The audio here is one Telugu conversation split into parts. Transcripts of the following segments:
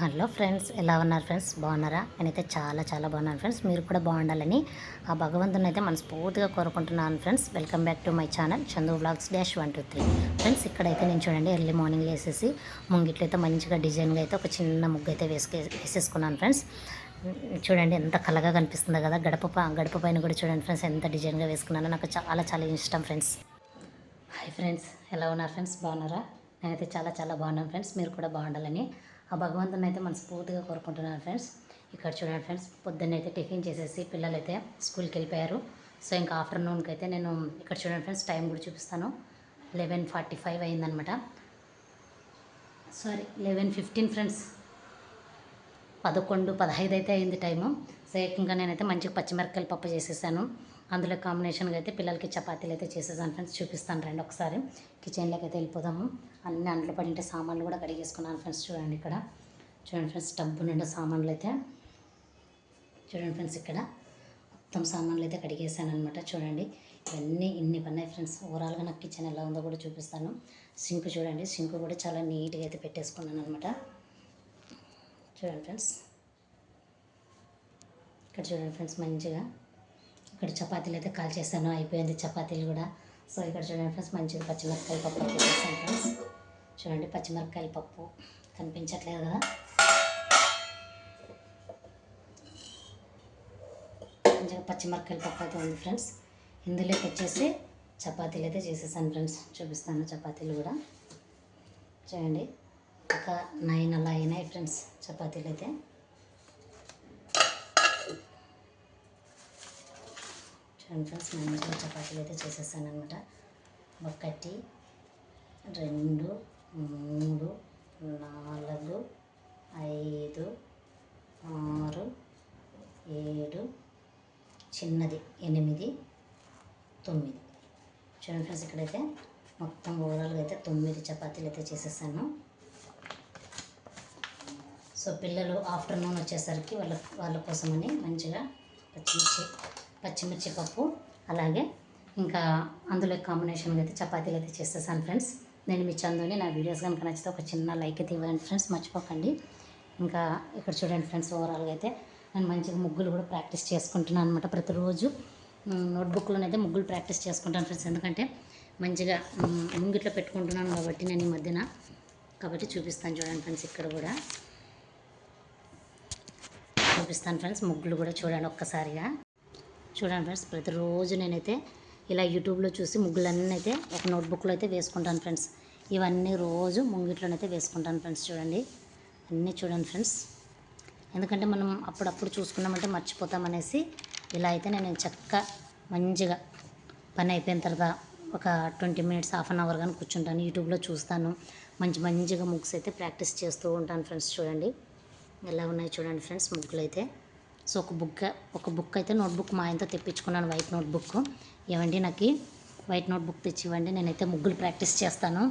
హలో ఫ్రెండ్స్ ఎలా ఉన్నారు ఫ్రెండ్స్? బాగున్నారా? నేనైతే చాలా చాలా బాగున్నాను ఫ్రెండ్స్. మీరు కూడా బాగుండాలని ఆ భగవంతుని అయితే మనస్ఫూర్తిగా కోరుకుంటున్నాను friends. Welcome back to my channel Chandu blogs dash one two three. Friends ఇక్కడైతే నేను చూడండి ఎర్లీ మార్నింగ్ వేసేసి ముంగిట్లో అయితే మంచిగా డిజైన్గా అయితే ఒక చిన్న ముగ్గు అయితే వేసుకే వేసేసుకున్నాను ఫ్రెండ్స్. చూడండి ఎంత కలగా కనిపిస్తుందో కదా. గడప ప- గడప పైన కూడా చూడండి ఫ్రెండ్స్ ఎంత డిజైన్గా వేసుకున్నానో. నాకు చాలా చాలా ఇష్టం ఫ్రెండ్స్. హాయ్ ఫ్రెండ్స్ ఎలా ఉన్నారు ఫ్రెండ్స్? బాగున్నారా? నేనైతే చాలా చాలా బాగున్నాను ఫ్రెండ్స్. మీరు కూడా బాగుండాలని ఆ భగవంతుని అయితే మనస్ఫూర్తిగా కోరుకుంటున్నాను ఫ్రెండ్స్ ఇక్కడ చూడండి ఫ్రెండ్స్ పొద్దున్న అయితే టిఫిన్ చేసేసి పిల్లలు అయితే స్కూల్కి వెళ్ళిపోయారు సో ఇంకా ఆఫ్టర్నూన్కి అయితే నేను ఇక్కడ చూడండి ఫ్రెండ్స్ టైం కూడా చూపిస్తాను. లెవెన్ ఫార్టీ ఫైవ్ అయిందనమాట సారీ లెవెన్ ఫిఫ్టీన్ ఫ్రెండ్స్ పదకొండు పదహైదు అయితే అయింది టైము. సో ఇంకా నేనైతే మంచిగా పచ్చిమిరపకాయలు పప్పు చేసేసాను. అందులో కాంబినేషన్గా అయితే పిల్లలకి చపాతీలు అయితే చేసేసాను ఫ్రెండ్స్ చూపిస్తాను రండి ఒకసారి. కిచెన్లోకి అయితే వెళ్ళిపోదాము. అన్ని అంట్లో పడింటే సామాన్లు కూడా కడిగేసుకున్నాను ఫ్రెండ్స్ చూడండి ఇక్కడ. చూడండి ఫ్రెండ్స్ టబ్బు నిండా సామాన్లు అయితే. చూడండి ఫ్రెండ్స్ ఇక్కడ. మొత్తం సామాన్లు అయితే కడిగేసాను అనమాట చూడండి. ఇవన్నీ ఇన్ని పన్నాయి ఫ్రెండ్స్ ఓవరాల్గా నాకు కిచెన్ ఎలా ఉందో కూడా చూపిస్తాను. సింక్ చూడండి. సింక్ కూడా చాలా నీట్గా అయితే పెట్టేసుకున్నాను అనమాట చూడండి ఫ్రెండ్స్. ఇక్కడ చూడండి ఫ్రెండ్స్ మంచిగా. ఇక్కడ చపాతీలు అయితే కాల్ చేశాను అయిపోయింది చపాతీలు కూడా. సో ఇక్కడ చూడండి ఫ్రెండ్స్ మంచిగా పచ్చిమిరపకాయల పప్పు చేశాను ఫ్రెండ్స్. చూడండి పచ్చిమిరపకాయల పప్పు కనిపించట్లేదు కదా. మంచిగా పచ్చిమిరపకాయల పప్పు అయితే ఉంది ఫ్రెండ్స్. ఇందులోకి వచ్చేసి చపాతీలు అయితే చేసేసాను ఫ్రెండ్స్. చూపిస్తాను చపాతీలు కూడా. చూడండి. ఒక నైన్ అలా అయినాయి ఫ్రెండ్స్ చపాతీలు అయితే. చూడండి ఫ్రెండ్స్ మంచిగా చపాతీలు అయితే చేసేసాను అనమాట ఒకటి రెండు మూడు నాలుగు ఐదు ఆరు ఏడు చిన్నది ఎనిమిది తొమ్మిది. చూడండి ఫ్రెండ్స్ ఇక్కడైతే మొత్తం ఓవరాల్గా అయితే తొమ్మిది చపాతీలు అయితే చేసేసాను. సో పిల్లలు ఆఫ్టర్నూన్ వచ్చేసరికి వాళ్ళ వాళ్ళ కోసమని మంచిగా పచ్చిమిర్చి పచ్చిమిర్చి పప్పు అలాగే ఇంకా అందులో కాంబినేషన్గా అయితే చపాతీలు అయితే చేసేసాను ఫ్రెండ్స్ నేను మీ చందుని నా వీడియోస్ కనుక నచ్చితే ఒక చిన్న లైక్ అయితే ఇవ్వండి ఫ్రెండ్స్ మర్చిపోకండి. ఇంకా ఇక్కడ చూడండి ఫ్రెండ్స్ ఓవరాల్గా అయితే నేను మంచిగా ముగ్గులు కూడా ప్రాక్టీస్ చేసుకుంటున్నాను అనమాట ప్రతిరోజు. నోట్బుక్లోనైతే ముగ్గులు ప్రాక్టీస్ చేసుకుంటాను ఫ్రెండ్స్ ఎందుకంటే మంచిగా ముంగిట్లో పెట్టుకుంటున్నాను కాబట్టి నేను ఈ మధ్యన. కాబట్టి చూపిస్తాను చూడండి ఫ్రెండ్స్ ఇక్కడ కూడా. చూపిస్తాను ఫ్రెండ్స్. ముగ్గులు కూడా చూడండి ఒక్కసారిగా. చూడండి ఫ్రెండ్స్ ప్రతిరోజు నేనైతే ఇలా యూట్యూబ్లో చూసి ముగ్గులన్నీ అయితే ఒక నోట్బుక్లో అయితే వేసుకుంటాను ఫ్రెండ్స్. ఇవన్నీ రోజు ముంగిట్లోనైతే వేసుకుంటాను ఫ్రెండ్స్ చూడండి. అన్నీ చూడండి ఫ్రెండ్స్. ఎందుకంటే మనం అప్పుడప్పుడు చూసుకున్నామంటే మర్చిపోతామనేసి ఇలా అయితే నేను చక్కగా మంచిగా పని అయిపోయిన తర్వాత ఒక twenty minutes half an hour కానీ కూర్చుంటాను. యూట్యూబ్లో చూస్తాను. మంచి మంచిగా ముగ్స్ అయితే ప్రాక్టీస్ చేస్తూ ఉంటాను ఫ్రెండ్స్ చూడండి. ఎలా ఉన్నాయి చూడండి ఫ్రెండ్స్ ముగ్గులు అయితే సో ఒక బుక్ ఒక బుక్ అయితే నోట్బుక్ మా ఆయనతో తెప్పించుకున్నాను వైట్ నోట్బుక్. ఇవ్వండి నాకు వైట్ నోట్బుక్ తెచ్చి ఇవ్వండి నేనైతే ముగ్గులు ప్రాక్టీస్ చేస్తాను.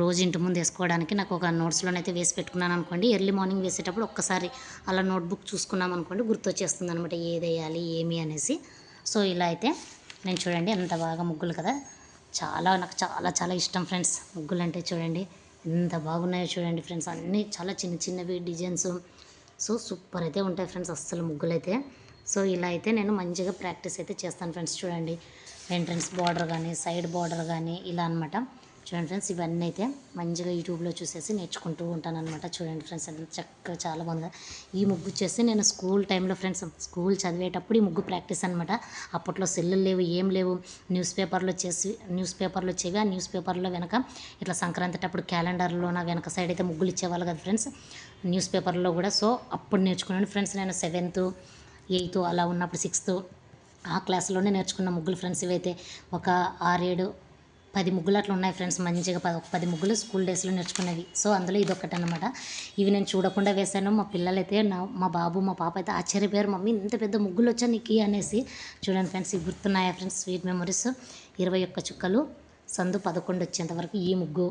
రోజు ఇంటి ముందు వేసుకోవడానికి నాకు ఒక నోట్స్లోనైతే వేసి పెట్టుకున్నాను అనుకోండి ఎర్లీ మార్నింగ్ వేసేటప్పుడు ఒక్కసారి అలా నోట్బుక్ చూసుకున్నాం అనుకోండి గుర్తొచ్చేస్తుంది అనమాట ఏది వేయాలి ఏమి అనేసి. సో ఇలా అయితే నేను చూడండి ఎంత బాగా ముగ్గులు కదా. చాలా నాకు చాలా చాలా ఇష్టం ఫ్రెండ్స్ ముగ్గులు అంటే చూడండి. ఎంత బాగున్నాయో చూడండి ఫ్రెండ్స్. అన్నీ చాలా చిన్న చిన్నవి డిజైన్స్. సో సూపర్ అయితే ఉంటాయి ఫ్రెండ్స్ అస్సలు ముగ్గులైతే. సో ఇలా అయితే నేను మంచిగా ప్రాక్టీస్ అయితే చేస్తాను ఫ్రెండ్స్ చూడండి. ఎంట్రన్స్ బార్డర్ కానీ సైడ్ బార్డర్ కానీ ఇలా అనమాట చూడండి ఫ్రెండ్స్ ఇవన్నీ అయితే మంచిగా యూట్యూబ్లో చూసేసి నేర్చుకుంటూ ఉంటాను అనమాట చూడండి ఫ్రెండ్స్ ఎంత చక్కగా చాలా బాగుంది. ఈ ముగ్గు వచ్చేసి నేను స్కూల్ టైంలో ఫ్రెండ్స్ స్కూల్ చదివేటప్పుడు ఈ ముగ్గు ప్రాక్టీస్ అనమాట అప్పట్లో సెల్లులు లేవు ఏం లేవు. న్యూస్ పేపర్లో చేసి న్యూస్ పేపర్లో వచ్చేవి. ఆ న్యూస్ పేపర్లో వెనక ఇట్లా సంక్రాంతి అప్పుడు క్యాలెండర్లో నా వెనక సైడ్ అయితే ముగ్గులు ఇచ్చేవాళ్ళు కదా ఫ్రెండ్స్ న్యూస్ పేపర్లో కూడా. సో అప్పుడు నేర్చుకున్నాను ఫ్రెండ్స్ నేను సెవెంత్ ఎయిత్ అలా ఉన్నప్పుడు సిక్స్త్ ఆ క్లాస్లోనే నేర్చుకున్న ముగ్గులు ఫ్రెండ్స్ ఇవైతే. ఒక ఆరేడు పది ముగ్గులు అట్లా ఉన్నాయి ఫ్రెండ్స్ మంచిగా పది ఒక పది ముగ్గులు స్కూల్ డేస్లో నేర్చుకునేవి. సో అందులో ఇది ఒకటి అనమాట ఇవి నేను చూడకుండా వేశాను. మా పిల్లలైతే నా మా బాబు మా పాప అయితే ఆశ్చర్యపోయారు. మమ్మీ ఇంత పెద్ద ముగ్గులు వచ్చా నీకు? అనేసి. చూడండి ఫ్రెండ్స్ ఇవి గుర్తున్నాయా ఫ్రెండ్స్? Sweet memories. ఇరవై ఒక్క చుక్కలు. సందు పదకొండు వచ్చేంత వరకు ఈ ముగ్గు.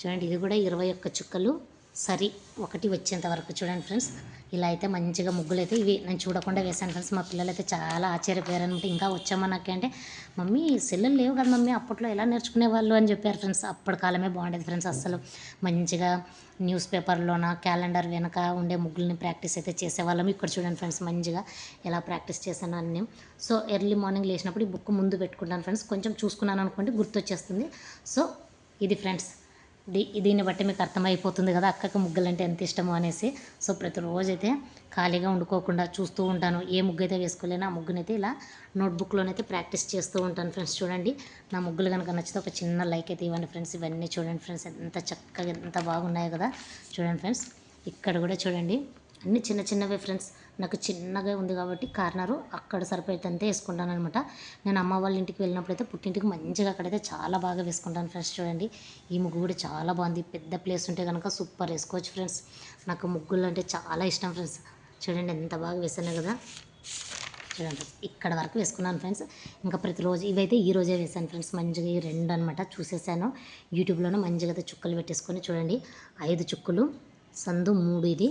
చూడండి ఇది కూడా ఇరవై ఒక్క చుక్కలు. సరి ఒకటి వచ్చేంత వరకు చూడండి ఫ్రెండ్స్. ఇలా అయితే మంచిగా ముగ్గులు అయితే ఇవి నేను చూడకుండా వేశాను ఫ్రెండ్స్. మా పిల్లలు అయితే చాలా ఆశ్చర్యపోయారు అనమాట ఇంకా వచ్చామా నాకే అంటే మమ్మీ సెల్లులు లేవు కదా మమ్మీ అప్పట్లో ఎలా నేర్చుకునే వాళ్ళు? అని చెప్పారు ఫ్రెండ్స్. అప్పటి కాలమే బాగుండేది ఫ్రెండ్స్ అస్సలు. మంచిగా న్యూస్ పేపర్లోన క్యాలెండర్ వెనక ఉండే ముగ్గుల్ని ప్రాక్టీస్ అయితే చేసేవాళ్ళం ఇక్కడ చూడండి ఫ్రెండ్స్. మంచిగా ఎలా ప్రాక్టీస్ చేశాను అని సో ఎర్లీ మార్నింగ్ లేచినప్పుడు ఈ బుక్ ముందు పెట్టుకుంటాను ఫ్రెండ్స్. కొంచెం చూసుకున్నాను అనుకోండి గుర్తొచ్చేస్తుంది. సో ఇది ఫ్రెండ్స్. దీన్ని బట్టి మీకు అర్థమైపోతుంది కదా అక్కకి ముగ్గులు అంటే ఎంత ఇష్టమో అనేసి. సో ప్రతిరోజు అయితే ఖాళీగా ఉండుకోకుండా చూస్తూ ఉంటాను. ఏ ముగ్గు అయితే వేసుకోలేను ఆ ముగ్గునైతే ఇలా నోట్బుక్లోనైతే ప్రాక్టీస్ చేస్తూ ఉంటాను ఫ్రెండ్స్. చూడండి నా ముగ్గులు కనుక నచ్చితే ఒక చిన్న లైక్ అయితే ఇవ్వండి ఫ్రెండ్స్. ఇవన్నీ చూడండి ఫ్రెండ్స్ ఎంత చక్కగా ఎంత బాగున్నాయో కదా. చూడండి ఫ్రెండ్స్ ఇక్కడ కూడా చూడండి అన్ని చిన్న చిన్నవే ఫ్రెండ్స్. నాకు చిన్నగా ఉంది కాబట్టి కార్నరు అక్కడ సరిపోయేంతే వేసుకుంటాను అనమాట నేను అమ్మ వాళ్ళ ఇంటికి వెళ్ళినప్పుడు అయితే పుట్టింటికి మంచిగా అక్కడైతే చాలా బాగా వేసుకుంటాను ఫ్రెండ్స్ చూడండి. ఈ ముగ్గు కూడా చాలా బాగుంది. పెద్ద ప్లేస్ ఉంటే కనుక సూపర్ వేసుకోవచ్చు ఫ్రెండ్స్. నాకు ముగ్గులు అంటే చాలా ఇష్టం ఫ్రెండ్స్. చూడండి ఎంత బాగా వేసాను కదా. చూడండి ఇక్కడ వరకు వేసుకున్నాను ఫ్రెండ్స్. ఇంకా ప్రతిరోజు ఇవైతే ఈ రోజే వేసాను ఫ్రెండ్స్. మంచిగా ఈ రెండు అనమాట చూసేసాను. యూట్యూబ్లోనే మంచిగా అయితే చుక్కలు పెట్టేసుకొని చూడండి. ఐదు చుక్కలు సందు మూడు ఇది.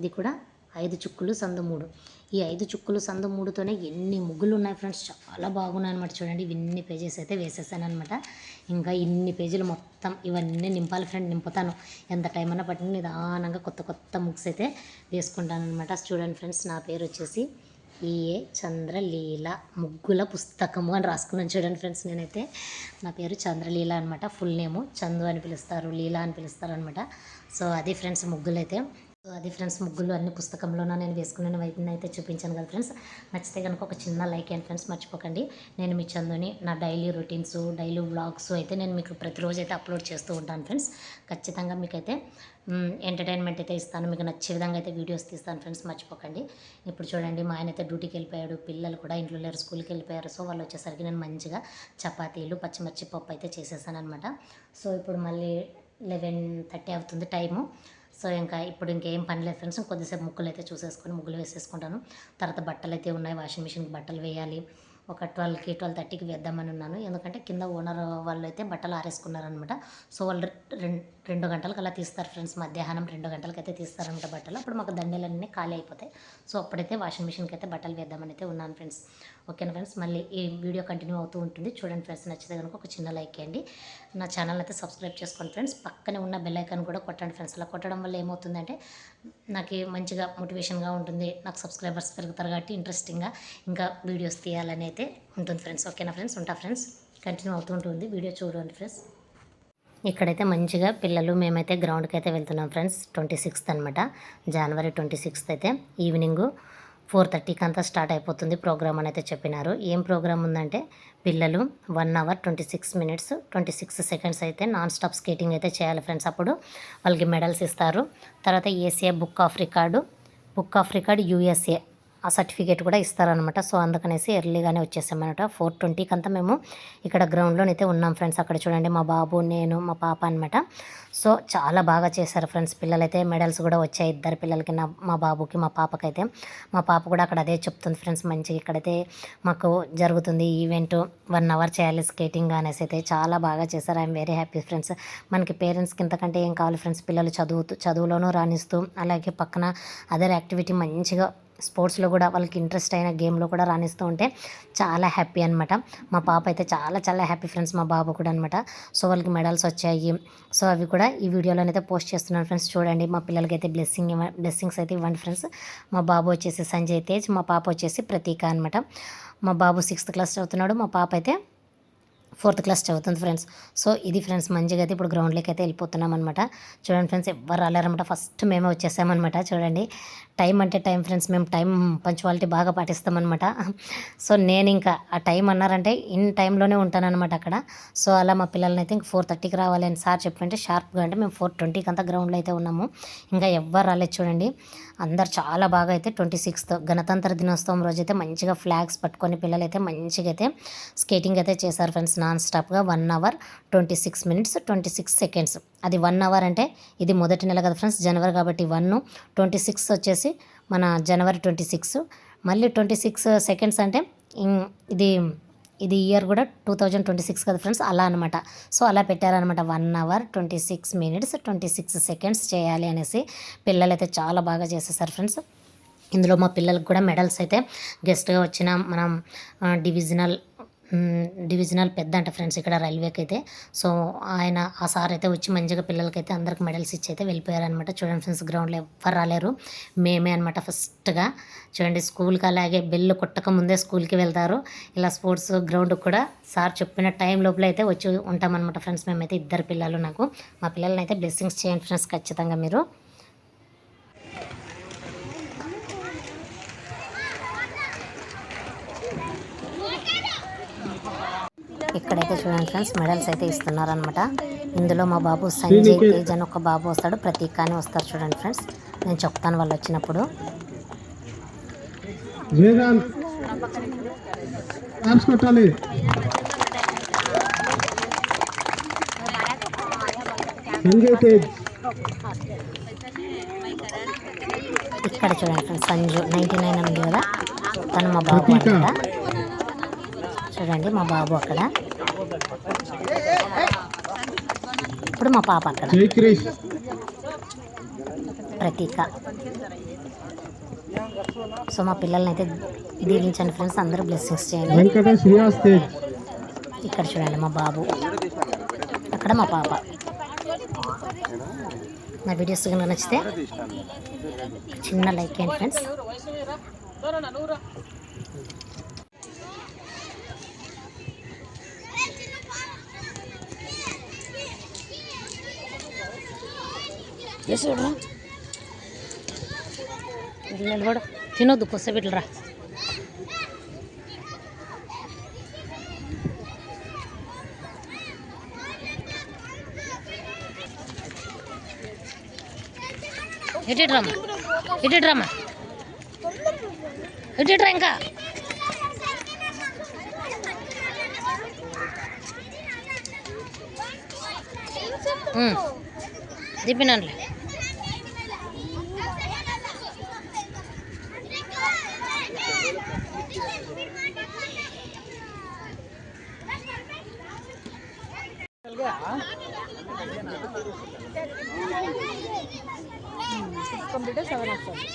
ఇది కూడా ఐదు చుక్కలు సందు మూడు. ఈ ఐదు చుక్కలు సందు మూడుతోనే ఎన్ని ముగ్గులు ఉన్నాయి ఫ్రెండ్స్? చాలా బాగున్నాయి అనమాట చూడండి. ఇన్ని పేజెస్ అయితే వేసేసాను అనమాట ఇంకా ఇన్ని పేజీలు మొత్తం ఇవన్నీ నింపాలి ఫ్రెండ్ నింపుతాను. ఎంత టైం అన్నా పట్టిన నిదానంగా కొత్త కొత్త ముగ్స్ అయితే వేసుకుంటాను అనమాట చూడండి ఫ్రెండ్స్ నా పేరు వచ్చేసి ఈఏ చంద్రలీల ముగ్గుల పుస్తకము అని రాసుకున్నాను చూడండి ఫ్రెండ్స్ నేనైతే. నా పేరు చంద్రలీల అనమాట ఫుల్ నేము చందు అని పిలుస్తారు లీల అని పిలుస్తారు అనమాట సో అది ఫ్రెండ్స్ ముగ్గులు అయితే సో అది ఫ్రెండ్స్ ముగ్గులు అన్ని పుస్తకంలోనూ నేను వేసుకునే వైపుని అయితే చూపించాను కదా ఫ్రెండ్స్. నచ్చితే కనుక ఒక చిన్న లైక్ అండ్ ఫ్రెండ్స్ మర్చిపోకండి. నేను మీ చందుని నా డైలీ రొటీన్స్ డైలీ వ్లాగ్స్ అయితే నేను మీకు ప్రతిరోజు అయితే అప్లోడ్ చేస్తూ ఉంటాను ఫ్రెండ్స్. ఖచ్చితంగా మీకైతే ఎంటర్టైన్మెంట్ అయితే ఇస్తాను. మీకు నచ్చే విధంగా అయితే వీడియోస్ తీస్తాను ఫ్రెండ్స్. మర్చిపోకండి. ఇప్పుడు చూడండి మా ఆయన అయితే డ్యూటీకి వెళ్ళిపోయాడు. పిల్లలు కూడా ఇంట్లో లేరు స్కూల్కి వెళ్ళిపోయారు. సో వాళ్ళు వచ్చేసరికి నేను మంచిగా చపాతీలు పచ్చిమిర్చి పప్పు అయితే చేసేసాను అనమాట సో ఇప్పుడు మళ్ళీ లెవెన్ థర్టీ అవుతుంది టైము. సో ఇంకా ఇప్పుడు ఇంకేం పని లేదు ఫ్రెండ్స్. కొద్దిసేపు ముగ్గులు అయితే చూసేసుకొని ముగ్గులు వేసేసుకుంటాను. తర్వాత బట్టలు అయితే ఉన్నాయి. వాషింగ్ మిషన్కి బట్టలు వేయాలి. ఒక ట్వెల్వ్కి ట్వెల్వ్ థర్టీకి వేద్దామని ఉన్నాను. ఎందుకంటే కింద ఓనర్ వాళ్ళు అయితే బట్టలు ఆరేసుకున్నారనమాట సో వాళ్ళు రెండు రెండు గంటలకు అలా తీస్తారు ఫ్రెండ్స్. మధ్యాహ్నం రెండు గంటలకు అయితే తీస్తారనమాట బట్టలు. అప్పుడు మాకు దండలన్నీ ఖాళీ అయిపోతాయి. సో అప్పుడైతే వాషింగ్ మిషన్కి అయితే బట్టలు వేద్దామని అయితే ఉన్నాను ఫ్రెండ్స్. ఓకేనా ఫ్రెండ్స్? మళ్ళీ ఈ వీడియో కంటిన్యూ అవుతూ ఉంటుంది. చూడండి ఫ్రెండ్స్ నచ్చితే కనుక ఒక చిన్న లైక్ చేయండి. నా ఛానల్ అయితే సబ్స్క్రైబ్ చేసుకోండి ఫ్రెండ్స్. పక్కనే ఉన్న బెల్ ఐకాన్ కూడా కొట్టండి ఫ్రెండ్స్. అలా కొట్టడం వల్ల ఏమవుతుందంటే నాకు మంచిగా మోటివేషన్గా ఉంటుంది. నాకు సబ్స్క్రైబర్స్ పెరుగుతారు కాబట్టి ఇంట్రెస్టింగ్గా ఇంకా వీడియోస్ తీయాలని అయితే ఉంటుంది ఫ్రెండ్స్. ఓకేనా ఫ్రెండ్స్? ఉంటా ఫ్రెండ్స్. కంటిన్యూ అవుతూ ఉంటుంది. వీడియో చూడండి ఫ్రెండ్స్. ఇక్కడైతే మంచిగా పిల్లలు మేమైతే గ్రౌండ్కి అయితే వెళ్తున్నాం ఫ్రెండ్స్. ట్వంటీ సిక్స్త్ అనమాట జనవరి ట్వంటీ సిక్స్త్ అయితే ఈవినింగు ఫోర్ థర్టీకి అంతా స్టార్ట్ అయిపోతుంది ప్రోగ్రామ్ అని అయితే చెప్పినారు. ఏం ప్రోగ్రామ్ ఉందంటే పిల్లలు one hour twenty six minutes twenty six seconds అయితే నాన్ స్టాప్ స్కేటింగ్ అయితే చేయాలి ఫ్రెండ్స్. అప్పుడు వాళ్ళకి మెడల్స్ ఇస్తారు. తర్వాత ACA book of record book of record USA. ఆ సర్టిఫికేట్ కూడా ఇస్తారనమాట సో అందుకనేసి ఎర్లీగానే వచ్చేసామన్నమాట. ఫోర్ ట్వంటీకి అంతా మేము ఇక్కడ గ్రౌండ్లోనైతే ఉన్నాం ఫ్రెండ్స్. అక్కడ చూడండి మా బాబు నేను మా పాప అనమాట సో చాలా బాగా చేశారు ఫ్రెండ్స్. పిల్లలైతే మెడల్స్ కూడా వచ్చాయి ఇద్దరు పిల్లలకి నా మా బాబుకి మా పాపకైతే. మా పాప కూడా అక్కడ అదే చెప్తుంది ఫ్రెండ్స్. మంచిగా ఇక్కడైతే మాకు జరుగుతుంది ఈవెంట్. వన్ అవర్ చేయాలి స్కేటింగ్ అనేసి అయితే చాలా బాగా చేశారు. I'm very happy friends. మనకి పేరెంట్స్కి ఇంతకంటే ఏం కావాలి ఫ్రెండ్స్? పిల్లలు చదువుతూ చదువులోనూ రాణిస్తూ అలాగే పక్కన అదర్ యాక్టివిటీ మంచిగా స్పోర్ట్స్లో కూడా వాళ్ళకి ఇంట్రెస్ట్ అయిన గేమ్లో కూడా రాణిస్తూ ఉంటే చాలా హ్యాపీ అనమాట మా పాప అయితే చాలా చాలా హ్యాపీ ఫ్రెండ్స్ మా బాబు కూడా అనమాట సో వాళ్ళకి మెడల్స్ వచ్చాయి. సో అవి కూడా ఈ వీడియోలోనైతే పోస్ట్ చేస్తున్నాను ఫ్రెండ్స్. చూడండి మా పిల్లలకి అయితే బ్లెస్సింగ్ బ్లెస్సింగ్స్ అయితే ఇవ్వండి ఫ్రెండ్స్. మా బాబు వచ్చేసి సంజయ్ తేజ్ మా పాప వచ్చేసి ప్రతీక అనమాట మా బాబు సిక్స్త్ క్లాస్ చదువుతున్నాడు. మా పాప అయితే ఫోర్త్ క్లాస్ చదువుతుంది ఫ్రెండ్స్. సో ఇది ఫ్రెండ్స్ మంచిగా అయితే ఇప్పుడు గ్రౌండ్లోకి అయితే వెళ్ళిపోతున్నాం అనమాట చూడండి ఫ్రెండ్స్ ఎవరు రాలేరన్నమాట. ఫస్ట్ మేమే వచ్చేసామన్నమాట. చూడండి టైం అంటే టైం ఫ్రెండ్స్ మేము టైం పంచువాలిటీ బాగా పాటిస్తామన్నమాట. సో నేను ఇంకా ఆ టైం అన్నారంటే ఇన్ టైంలోనే ఉంటానన్నమాట అక్కడ. సో అలా మా పిల్లల్ని అయితే ఇంక ఫోర్ థర్టీకి రావాలి అని సార్ చెప్పంటే షార్ప్గా అంటే మేము ఫోర్ ట్వంటీకి అంతా గ్రౌండ్లో అయితే ఉన్నాము. ఇంకా ఎవ్వరు రాలేదు చూడండి. అందరు చాలా బాగా అయితే ట్వంటీ సిక్స్త్ గణతంత్ర దినోత్సవం రోజు అయితే మంచిగా ఫ్లాగ్స్ పట్టుకొని పిల్లలు అయితే మంచిగా అయితే స్కేటింగ్ అయితే చేశారు ఫ్రెండ్స్ నాన్ స్టాప్గా one hour twenty six minutes twenty six seconds. అది వన్ అవర్ అంటే ఇది మొదటి నెల కదా ఫ్రెండ్స్ జనవరి కాబట్టి వన్ ట్వంటీ సిక్స్ వచ్చేసి మన జనవరి ట్వంటీ సిక్స్ మళ్ళీ ట్వంటీ సిక్స్ సెకండ్స్ అంటే ఇది ఇది ఇయర్ కూడా టూ థౌజండ్ ట్వంటీ సిక్స్ కదా ఫ్రెండ్స్ అలా అనమాట సో అలా పెట్టారనమాట one hour twenty six minutes twenty six seconds చేయాలి అనేసి పిల్లలు అయితే చాలా బాగా చేసేసారు ఫ్రెండ్స్. ఇందులో మా పిల్లలకు కూడా మెడల్స్ అయితే గెస్ట్గా వచ్చిన మనం డివిజనల్ డివిజనల్ పెద్ద అంట ఫ్రెండ్స్ ఇక్కడ రైల్వేకి అయితే సో ఆయన ఆ సార్ అయితే వచ్చి మంచిగా పిల్లలకైతే అందరికి మెడల్స్ ఇచ్చి అయితే వెళ్ళిపోయారనమాట చూడండి ఫ్రెండ్స్ గ్రౌండ్లో ఎవ్వరు రాలేరు. మేమే అనమాట ఫస్ట్గా. చూడండి స్కూల్కి అలాగే బెల్ కొట్టక ముందే స్కూల్కి వెళ్తారు. ఇలా స్పోర్ట్స్ గ్రౌండ్ కూడా సార్ చెప్పిన టైం లోపల అయితే వచ్చి ఉంటామన్నమాట ఫ్రెండ్స్. మేమైతే ఇద్దరు పిల్లలు నాకు. మా పిల్లల్ని అయితే బ్లెస్సింగ్స్ చేయండి ఫ్రెండ్స్ ఖచ్చితంగా మీరు. ఇక్కడైతే చూడండి ఫ్రెండ్స్ మెడల్స్ అయితే ఇస్తున్నారనమాట ఇందులో మా బాబు సంజయ్ తేజ్ అని ఒక బాబు వస్తాడు ప్రతీక్ అని వస్తారు చూడండి ఫ్రెండ్స్. నేను చెప్తాను వాళ్ళు వచ్చినప్పుడు. వేదాంత్ క్లాప్స్ కొట్టాలి. సంజయ్ తేజ్. ఇక్కడ చూడండి ఫ్రెండ్స్ సంజు నైంటీ నైన్ ఉంది కదా. తను మా బాబు చూడండి మా బాబు అక్కడ. ఇప్పుడు మా పాప అక్కడ ప్రతీక. సో మా పిల్లల్ని అయితే దీవించండి ఫ్రెండ్స్ అందరూ బ్లెస్సింగ్స్ చేయండి. ఇక్కడ చూడండి మా బాబు. అక్కడ మా పాప. నా వీడియోస్ కనుక నచ్చితే చిన్న లైక్ చేయండి ఫ్రెండ్స్. చూడరా నిలబడు తినొద్దు కొసబిట్లరా ఇటు రమ్మా? ఇటు రమ్మా? ఇటు రా ఇంకా? దిప్పినానులే ఫస్ట్